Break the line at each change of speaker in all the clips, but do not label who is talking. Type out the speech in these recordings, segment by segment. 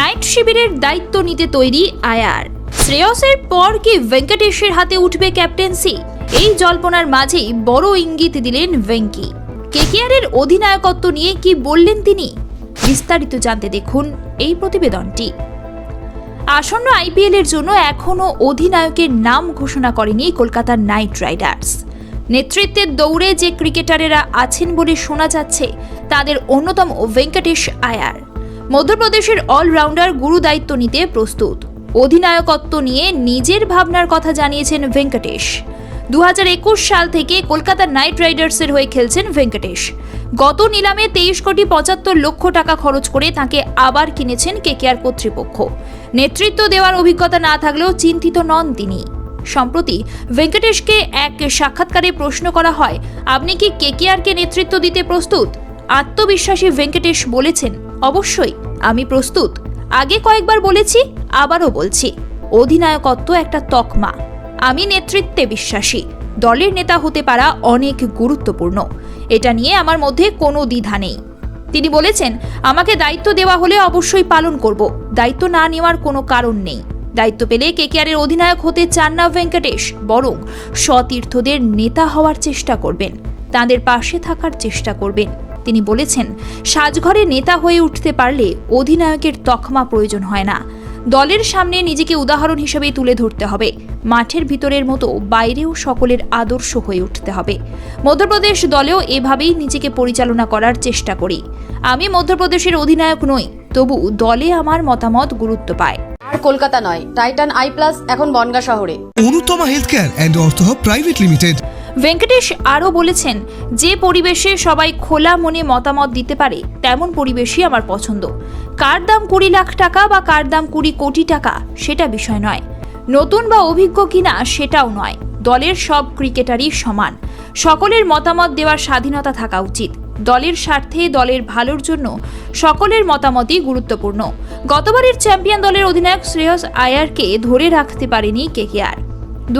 Night শিবিরের দায়িত্ব নিতে তৈরি আয়ার। শ্রেয়সের পর কি ভেঙ্কটেশের হাতে উঠবে ক্যাপ্টেন্সি? এই জল্পনার মাঝেই বড় ইঙ্গিত দিলেন ভেঙ্কি। কেকেআরের অধিনায়কত্ব নিয়ে কি বললেন তিনি? বিস্তারিত জানতে দেখুন এই প্রতিবেদনটি। আসন্ন আইপিএল এর জন্য এখনও অধিনায়কের নাম ঘোষণা করেনি কলকাতার নাইট রাইডার্স। নেতৃত্বের দৌড়ে যে ক্রিকেটারেরা আছেন বলে শোনা যাচ্ছে, তাদের অন্যতম ভেঙ্কটেশ আয়ার। মধ্যপ্রদেশের অলরাউন্ডার গুরু দায়িত্ব নিতে প্রস্তুত। অধিনায়কত্ব নিয়ে নিজের ভাবনার কথা জানিয়েছেন ভেঙ্কটেশ। দু হাজার একুশ সাল থেকে কলকাতা নাইট রাইডার্সের হয়ে খেলছেন ভেঙ্কটেশ। গত নিলামে তেইশ কোটি পঁচাত্তর লক্ষ টাকা খরচ করে তাকে আবার কিনেছেন কেকেআর কর্তৃপক্ষ। নেতৃত্ব দেওয়ার অভিজ্ঞতা না থাকলেও চিন্তিত নন তিনি। সম্প্রতি ভেঙ্কটেশকে এক সাক্ষাৎকারে প্রশ্ন করা হয়, আপনি কি কেকেআরকে নেতৃত্ব দিতে প্রস্তুত? আত্মবিশ্বাসী ভেঙ্কটেশ বলেছেন, অবশ্যই, আমি প্রস্তুত। আগে কয়েকবার বলেছি, আবারও বলছি, অধিনায়কত্ব একটা তকমা। আমি নেতৃত্বে বিশ্বাসী। দলের নেতা হতে পারা অনেক গুরুত্বপূর্ণ। এটা নিয়ে আমার মধ্যে কোনো দ্বিধা নেই। তিনি বলেছেন, আমাকে দায়িত্ব দেওয়া হলে অবশ্যই পালন করব। দায়িত্ব না নেওয়ার কোনো কারণ নেই। দায়িত্ব পেলে কেকেআরের অধিনায়ক হতে চান না ভেঙ্কটেশ, বরং সতীর্থদের নেতা হওয়ার চেষ্টা করবেন। তাদের পাশে থাকার চেষ্টা করবেন। তিনি বলেছেন সাজঘরে নেতা হয়ে উঠতে পারলে অধিনায়কের তকমা প্রয়োজন হয় না। দলের সামনে নিজেকে উদাহরণ হিসেবে তুলে ধরতে হবে। মাঠের ভিতরের মতো বাইরেও সকলের আদর্শ হয়ে উঠতে হবে। মধ্যপ্রদেশ দলেও এভাবেই নিজেকে পরিচালনা করার চেষ্টা করি। আমি মধ্যপ্রদেশের অধিনায়ক নই তবু দলে আমার মতামত গুরুত্ব পায়।
আর কলকাতা নয় টাইটান আই প্লাস এখন বনগা শহরে।
Anutama health care and ortho private limited.
Venkatesh আরও বলেছেন, যে পরিবেশে সবাই খোলা মনে মতামত দিতে পারে, তেমন পরিবেশই আমার পছন্দ। কার দাম কুড়ি লাখ টাকা বা কার দাম কুড়ি কোটি টাকা, সেটা বিষয় নয়। নতুন বা অভিজ্ঞ কিনা সেটাও নয়। দলের সব ক্রিকেটারই সমান। সকলের মতামত দেওয়ার স্বাধীনতা থাকা উচিত। দলের স্বার্থে দলের ভালোর জন্য সকলের মতামতই গুরুত্বপূর্ণ। গতবারের চ্যাম্পিয়ন দলের অধিনায়ক শ্রেয়স আয়ারকে ধরে রাখতে পারেনি কেকেআর দু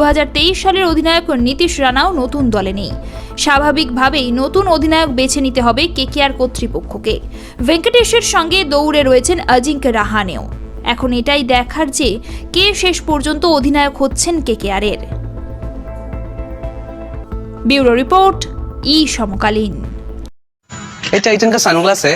সালের অধিনায়ক নীতিশ রানাও নতুন দলে নেই স্বাভাবিকভাবেই নতুন অধিনায়ক বেছে নিতে হবে কেকেআর কর্তৃপক্ষকে ভেঙ্কটেশের সঙ্গে দৌড়ে রয়েছেন অজিঙ্ক্য রাহানেও এখন এটাই দেখার যে কে শেষ পর্যন্ত অধিনায়ক হচ্ছেন কেকেআরের ব্যুরো রিপোর্ট ই সমকালীন
ये टाइटन का सनग्लास है